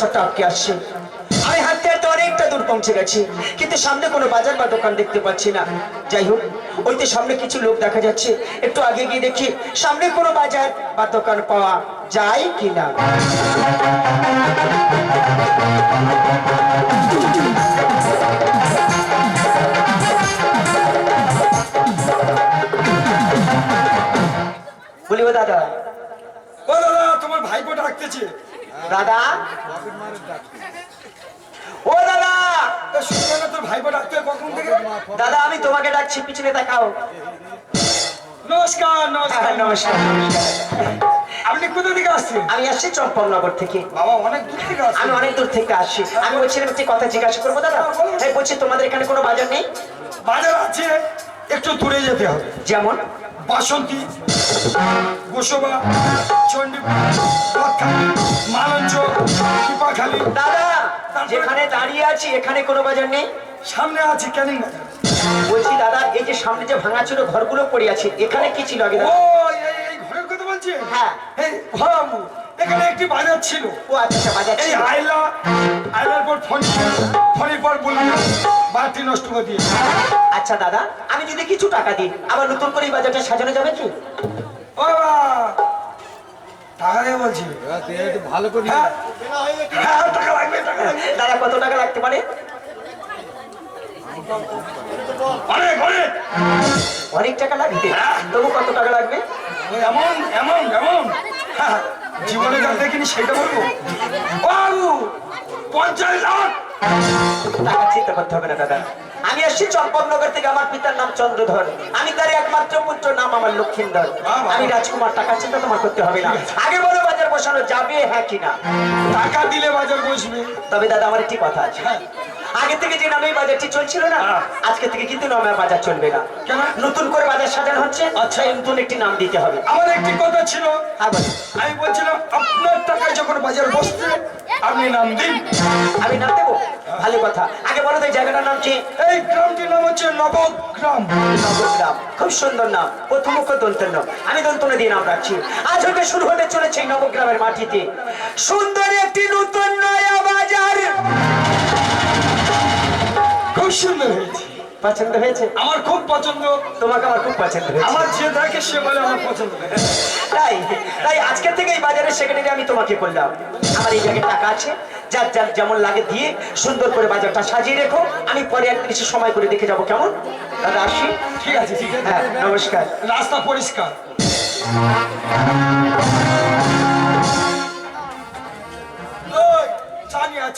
সবটা আটকে আসছে। আমি হাঁটতে হাঁটতে অনেকটা দূর পৌঁছে গেছি, কিন্তু সামনে কোনো বাজার বা দোকান দেখতে পাচ্ছি না। যাই হোক, ওই সামনে কিছু লোক দেখা যাচ্ছে, একটু আগে গিয়ে দেখি সামনে কোনো বাজার বা দোকান পাওয়া যায় কিনা। বলিব, দাদা ও দাদা, তোমার ভাইপো ডাকতেছে দাদা? ও দাদা! তোর ভাইপো ডাকতে কখন থেকে? দাদা আমি তোমাকে ডাকছি পিছনে তাকাও। নমস্কার হ্যাঁ, নমস্কার। নমস্কার আপনি কোথা থেকে আসছেন? আমি আসছি চম্পকনগর থেকে। বাবা অনেক দূর থেকে আমি অনেক দূর থেকে আসছি। আমি বলছিলাম একটি কথা জিজ্ঞাসা করব দাদা? এই বলছি তোমাদের এখানে কোনো বাজার নেই? বাজার আছে একটু দূরে যেতে হবে। যেমন? বাসন্তী। গোসবা চণ্ডীপুর রথখালি মালঞ্চ কৃপাখালী দাদা যেখানে দাঁড়িয়ে আছি এখানে কোনো বাজার নেই? সামনে আছে ক্যানিং বাজার। বলছি দাদা এই যে সামনে যে ভাঙাচুরো ঘরগুলো পড়ে আছে এখানে কি ছিল আগে ও এই এই ঘরের কথা বলছি? হ্যাঁ। এই এখানে একটি বাজার ছিল। ও আচ্ছা আচ্ছা, বাজার এই আইলা আইলার পর ফোন ফোনের পর বললাম বাতি নষ্ট করে দিয়ে আচ্ছা দাদা আমি যদি কিছু টাকা দিই আবার নতুন করে এই বাজারটা সাজানো যাবে কি? টাকা দিয়ে বলছি? ভালো করে হ্যাঁ। হ্যাঁ, টাকা লাগবে টাকা দাদা কত টাকা লাগতে পারে? অনেক টাকা লাগবে? হ্যাঁ। তবু কত টাকা লাগবে? এমন এমন এমন। জীবনে যা দেখিনি সেটা বলব। বাবু পঞ্চাশ লাখ! টাকা চিন্তা করতে হবে না দাদা। আমি আসছি চম্পকনগর থেকে আমার পিতার নাম চন্দ্রধর। আমি তার একমাত্র পুত্র নাম আমার বাহ। আমি রাজকুমার টাকা চিন্তা তোমার করতে হবে না। আগে বলো বাজার বসানো যাবে হ্যাঁ কিনা টাকা দিলে বাজার বসবে। তবে দাদা আমার একটি কথা আছে। হ্যাঁ। আগে থেকে যে নামে বাজারটি চলছিল না হ্যাঁ। আজকে থেকে কিন্তু নামে বাজার চলবে না। নতুন করে বাজার সাজানো হচ্ছে আচ্ছা। নতুন একটি নাম দিতে হবে। আমার একটি কথা ছিল। হ্যাঁ আমি বলছিলাম আপনার টাকায় যখন বাজার বসবে আপনি নাম দিন আমি নাম দেবো? ভালো কথা। আগে বলো তো এই জায়গাটার নাম কি? এই গ্রামটির নাম হচ্ছে নবগ্রাম নবগ্রাম খুব সুন্দর নাম। প্রথম দন্তন্য আমি দন্তন্য দিয়ে নাম রাখছি। আজ হতে শুরু হতে চলেছে এই নবগ্রামের মাটিতে। সুন্দর একটি নতুন নয়া বাজার। খুব সুন্দর হয়েছে। পছন্দ হয়েছে? আমার খুব পছন্দ। তোমাকে আমার খুব পছন্দ হয়েছে। আমার যে দেখে সে বলে আমার পছন্দ তাই তাই আজকের থেকে এই বাজারের সেক্রেটারি আমি তোমাকে করলাম আমার এই জায়গায় টাকা আছে যার যার যেমন লাগে দিয়ে সুন্দর করে বাজারটা সাজিয়ে রেখো। আমি পরে একদিন এসে সময় করে দেখে যাব কেমন? দাদা আসি? ঠিক আছে ঠিক আছে। হ্যাঁ নমস্কার। রাস্তা পরিষ্কার।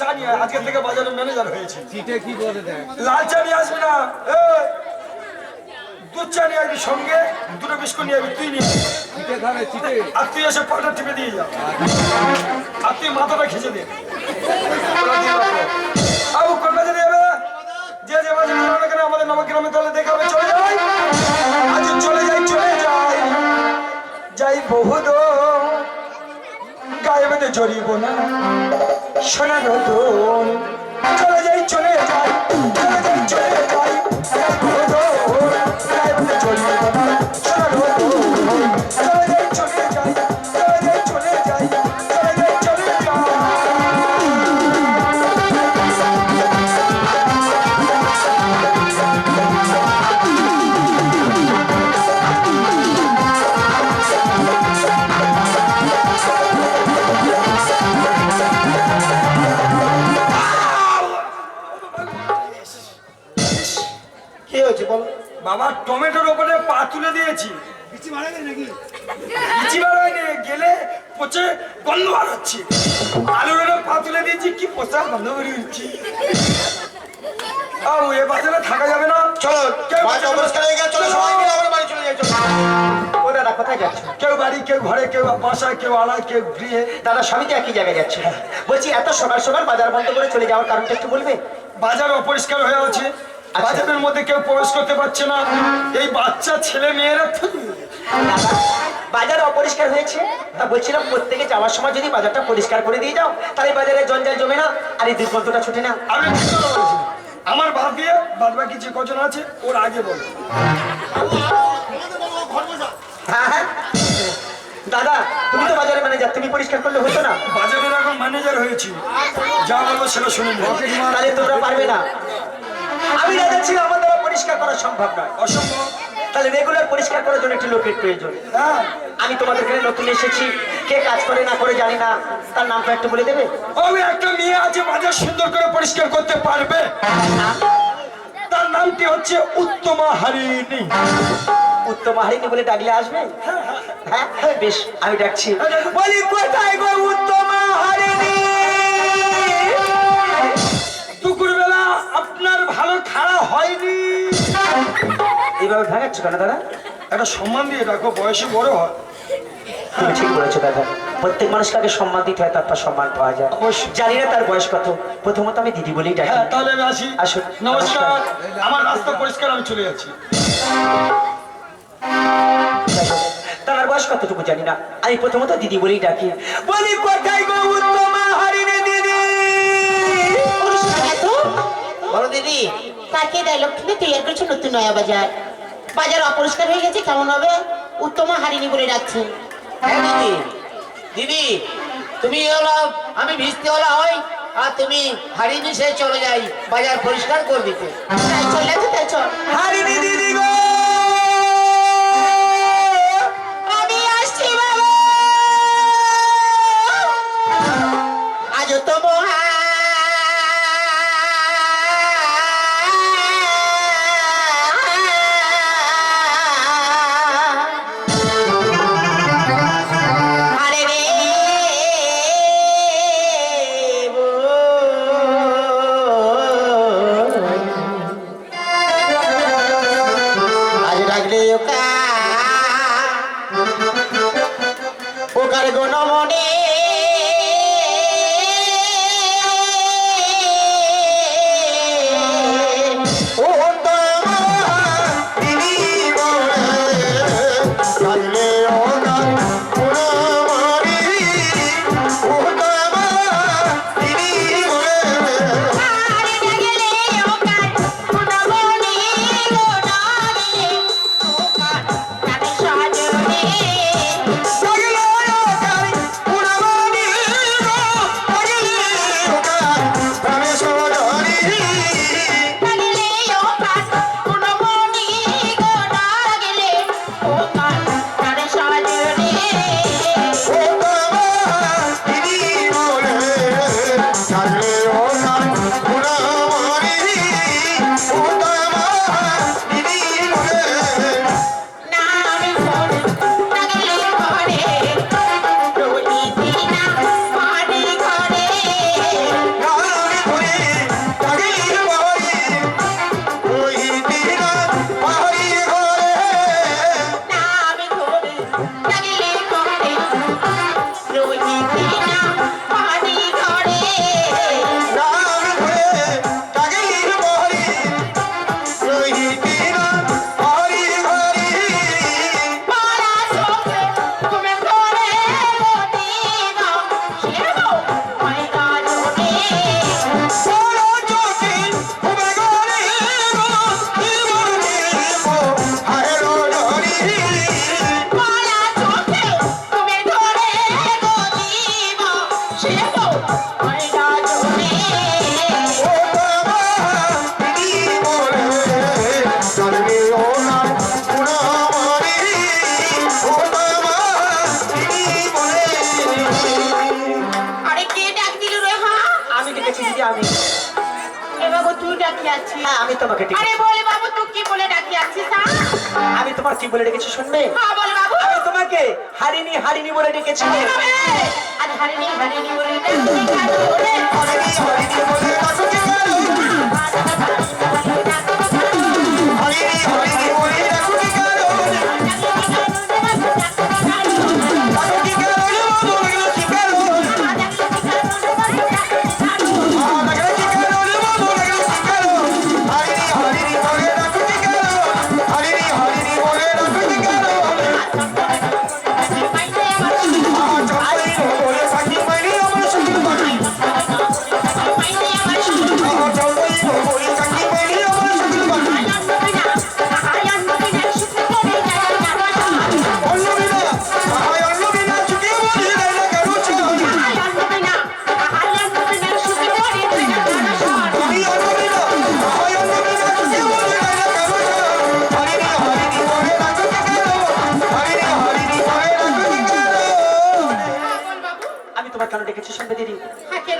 চা নিয়ে আয়, চা আজকে থেকে বাজারের ম্যানেজার হয়েছে। চিটে কি করে দেয়? লাল চা নিয়ে আসবি না? দুধ চা নিয়ে আসবি সঙ্গে দুটো বিস্কুট নিয়ে আসবি তুই নিয়ে চিটে খাবে চিটে আর তুই এসে পাটা টিপে দিয়ে যা। আর তুই মাথাটা খেঁচে দে। আবু কোন বাজারে যাবে যে যে বাজারে কেন আমাদের নবগ্রামে তাহলে দেখাবে চলে যাই। আজ চলে যাই চলে যাই। যাই বহুদ গায়ে বেঁধে জড়িব না। শোনা নতুন চলে যাই চলে যাই। বেরিয়ে হচ্ছে আউ এ থাকা যাবে না। চলো কেউ অপরিষ্কার হয়ে গেছে চলো সবাই মিলে আমার বাড়ি চলে যাই ও দাদা কোথায় যাচ্ছ? কেউ বাড়ি কেউ ঘরে কেউ বাসায় কেউ আড়ায় কেউ গৃহে। দাদা সবই তো একই জায়গায় যাচ্ছে। বলছি এত সকাল সকাল বাজার বন্ধ করে চলে যাওয়ার কারণটা একটু বলবে? বাজার অপরিষ্কার হয়ে আছে। আচ্ছা। বাজারের মধ্যে কেউ প্রবেশ করতে পারছে না। এই বাচ্চা ছেলে মেয়েরা দাদা, বাজার অপরিষ্কার হয়েছে তা বলছিলাম প্রত্যেকে যাওয়ার সময় যদি বাজারটা পরিষ্কার করে দিয়ে যাও তাহলে বাজারে জঞ্জাল জমে না আর এই দুর্গন্ধটা ছুটে না। আমি আমার বাদ দিয়ে বাদ বাকি যে কজন আছে ওর আগে বল। হ্যাঁ হ্যাঁ। দাদা তুমি তো বাজারে ম্যানেজার তুমি পরিষ্কার করলে হতো না? বাজারের এখন ম্যানেজার হয়েছি। যা বলব সেটা শুনুন তাহলে তোমরা পারবে না। আমি দাদা ছিল আমার দ্বারা পরিষ্কার করা সম্ভব নয়। অসম্ভব। তাহলে রেগুলার পরিষ্কার করার জন্য একটি লোকের প্রয়োজন। হ্যাঁ। আমি তোমাদের এখানে নতুন এসেছি। কে কাজ করে না করে জানি না। তার নামটা একটু বলে দেবে? ওই একটা মেয়ে আছে বাজার সুন্দর করে পরিষ্কার করতে পারবে। তার নামটি হচ্ছে উত্তমা হারিণী। উত্তম হারিনি বলে ডাকলে আসবে? হ্যাঁ বেশ আমি ডাকছি। বলি কোথায় গো উত্তম হারিনি দুপুরবেলা আপনার ভালো খাড়া হয়নি। এইভাবে ভাঙাচ্ছ কেন দাদা একটা সম্মান দিয়ে রাখো বয়সে বড় হয়। তুমি ঠিক বলেছ দাদা। প্রত্যেক মানুষকে আগে সম্মান দিতে হয় তারপর সম্মান পাওয়া যায়। জানি না তার বয়স কত। প্রথমত আমি দিদি বলেই ডাকি। হ্যাঁ তাহলে আমি আসি। আসুন। নমস্কার। আমার রাস্তা পরিষ্কার আমি চলে যাচ্ছি। তার বয়স কতটুকু জানি না। আমি প্রথমত দিদি বলেই ডাকি। বলি কোথায় গো উত্তম হারিনি দিদি? বলো দিদি। কাকে দেয়? লক্ষ্মী তৈরি করেছে নতুন নয়া বাজার? বাজার অপরিষ্কার হয়ে গেছে কেমন হবে? উত্তমা হারিনি বলে ডাকছেন হ্যাঁ দিদি। দিদি তুমি হলো আমি ভিজতে হলা হই আর তুমি হাড়ি মিশে চলে যাই বাজার পরিষ্কার করে দিতে। তাই চল তাই চল। হারিনি দিদি গো! আজ তো মহা আমি তোমাকে আরে বলে বাবু তুই কি বলে ডাকি হ্যাঁ? আমি তোমার কি বলে ডেকেছি শুনবে? হ্যাঁ বলে বাবু। আমি তোমাকে হারিনি হারিনি বলে ডেকেছি। আরে হারিনি হারিনি বলে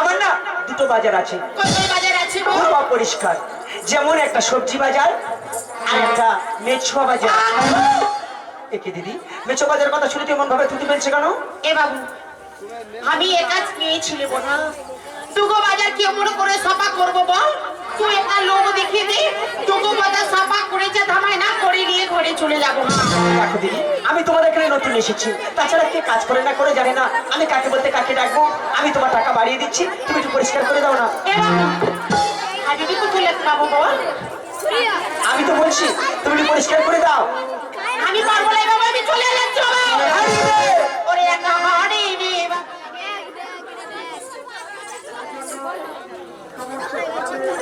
আমার না দুটো বাজার আছে। খুব অপরিষ্কার। যেমন একটা সবজি বাজার আর একটা মেছুয়া বাজার। একে দিদি? মেছো বাজার কথা শুনে এমন ভাবে থুতু ফেলছে কেন? এ বাবু আমি এ কাজ পেয়েছিলে না দুগো বাজার কি মনে করে সাফা করব বল? তুই একটা লোক দেখিয়ে দে। দুগো বাজার সাফা করেছে ধামাই না করে নিয়ে ঘরে চলে যাব। দেখো দিদি আমি তোমাদের এখানে নতুন এসেছি। তাছাড়া কে কাজ করে না করে জানে না। আমি কাকে বলতে কাকে ডাকবো? আমি তোমার টাকা বাড়িয়ে দিচ্ছি। তুমি একটু পরিষ্কার করে দাও না। আমি কোথায় লেখ পাবো বল। আমি তো বলছি তুমি একটু পরিষ্কার করে দাও। আমি পারব না বাবু আমি চলে যাচ্ছি বাবা। ওরে একা হাড়ি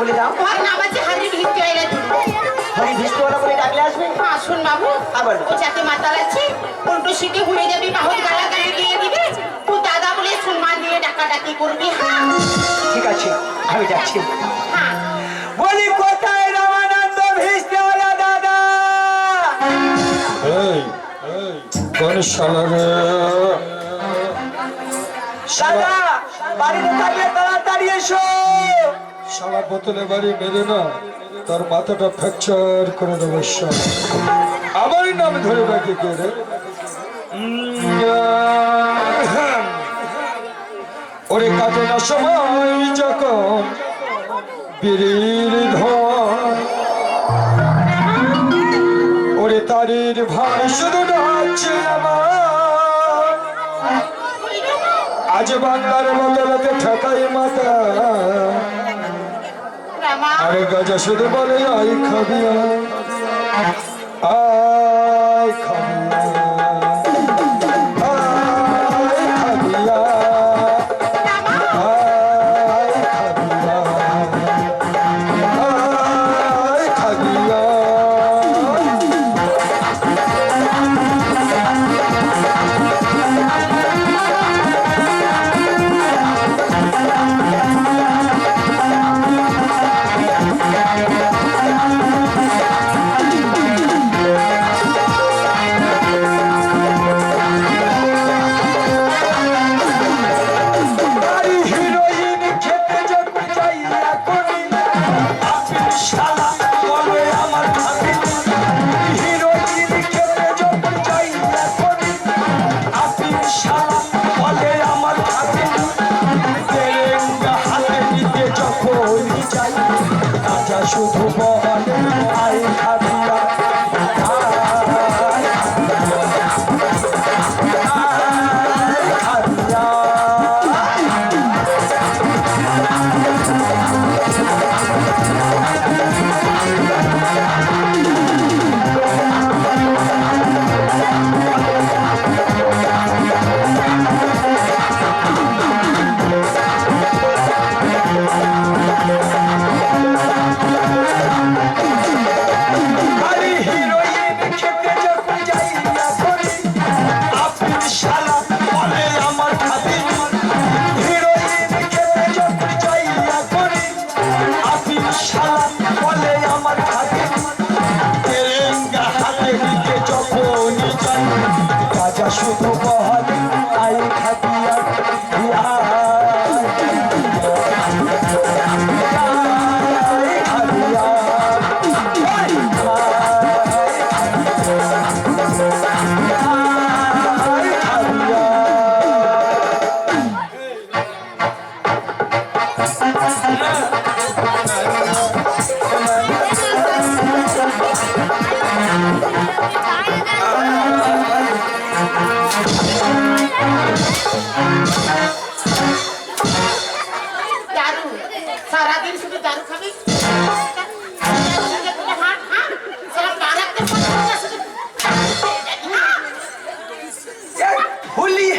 বলে দাও। ঘর নাম আছে হারি ভিত্তি হয়ে গেছে। হরি ভিস্তওয়ালা বলে ডাকলে আসবে? আসুন বাবু। আবার। ও যাতে মাতাল আছে উল্টো সিটে ঘুরে যাবি বাহুত গালাগালি দিয়ে দিবে। তুই দাদা বলে সম্মান দিয়ে ডাকাডাকি করবি হ্যাঁ? ঠিক আছে আমি যাচ্ছি। হ্যাঁ। বলি কোথায় রামানন্দ ভিস্তওয়ালা দাদা? এই এই কোন শালা রে। দাদা বাড়িতে থাকলে তাড়াতাড়ি এসো। শালা বোতলে বাড়ি মেরে না, তার মাথাটা ফ্র্যাকচার করে দেবো শালা। আমারই নাম ধরে রাখি কে রে? ওরে কাটে না সময় যখন বীরের ধন। ওরে তারির ভাই শুধু আজ বাংলার বদলতে ঠেকাই মাতা। আরে গজা শুধু বলে আই খাবিয়া। আই দারু খাবি।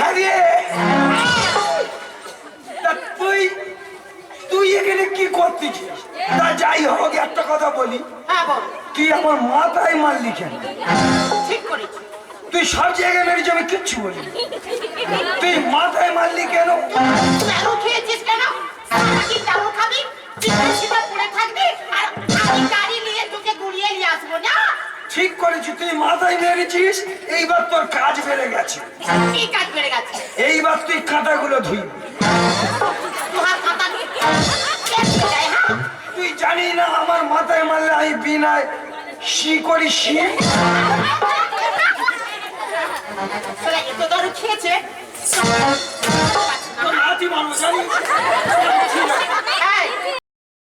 হারিয়ে। তুই তুই এখানে কি করতেছিস? তা যাই হোক একটা কথা বলি। হ্যাঁ তুই আমার মাথায় মারলি কেন ঠিক করেছি। তুই সব জায়গায় মেরেছি আমি কিচ্ছু বলি মাথায় মেরেছিস এইবার তোর কাজ বেড়ে গেছে কি কাজ বেড়ে গেছে এইবার তুই কাঁটাগুলো ধুই তুই জানি না আমার মাথায় মারলে আমি বিনায় শি করি শি এত দর খেয়েছে জানি